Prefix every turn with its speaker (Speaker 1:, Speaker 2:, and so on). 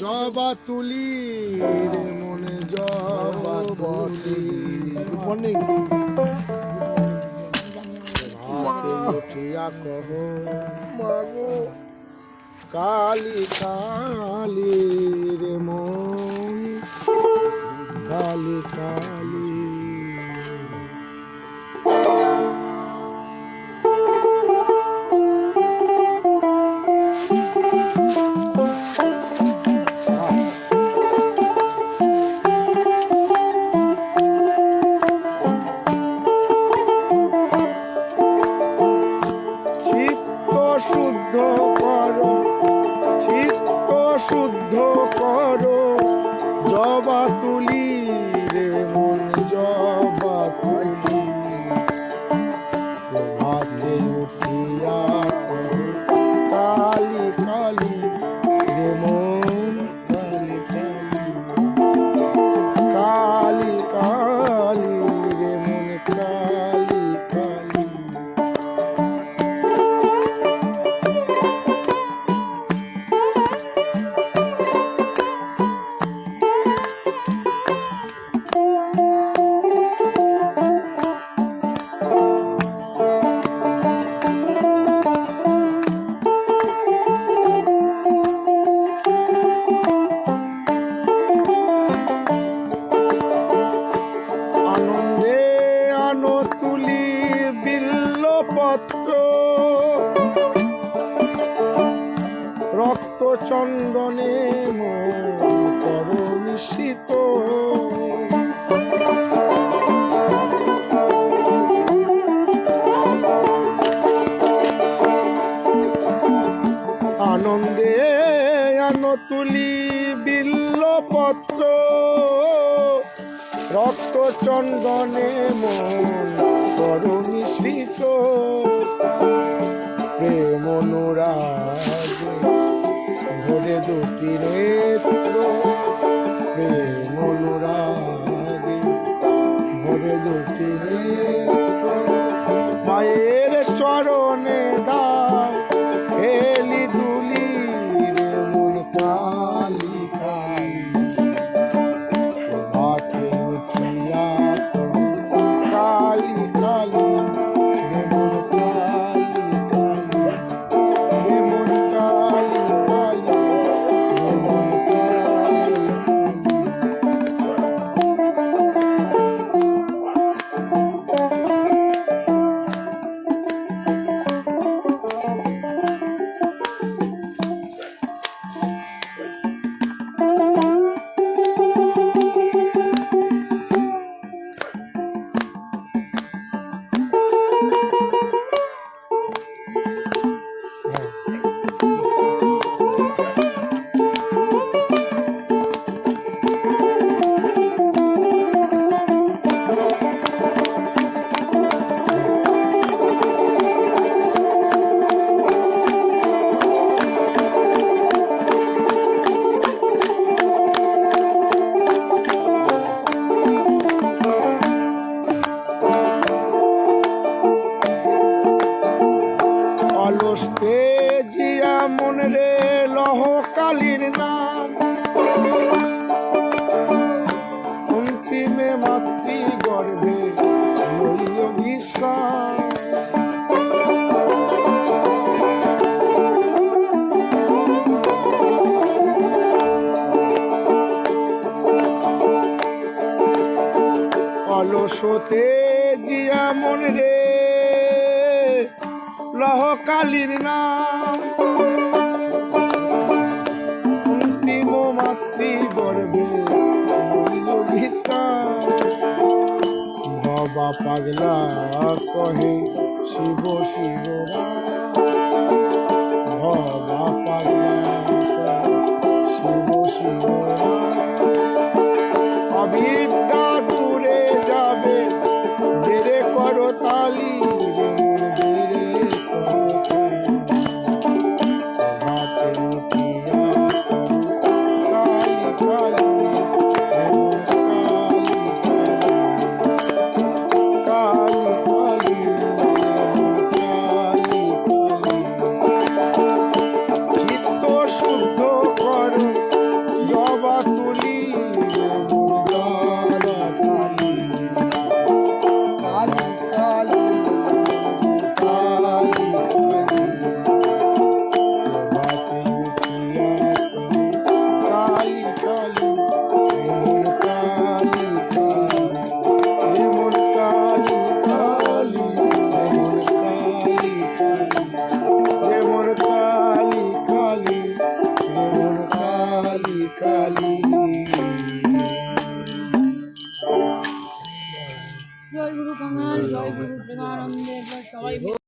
Speaker 1: জবা তুলি রে মনে জবা অনেক হাতে উঠিয়া কহ মাগো। কালি কালি রে মন কালি কালি ajudou. পত্র রক্ত চন্দনে কর মিশ্রিত। আনন্দে আনো তুলি বিল্ল পত্র রক্ত চন্দনে মন কর মিশ্রিত প্রেম অনুরাগ ভরে দুটি নেত্র। রে, লহ কালীর নাম। অন্তিমে মাতৃ গর্ভে বিশ্রাম অলসতে জিয়া মন রে, লহ কালীর নাম। বাবা পাগলা কহে শিব শিব বাবা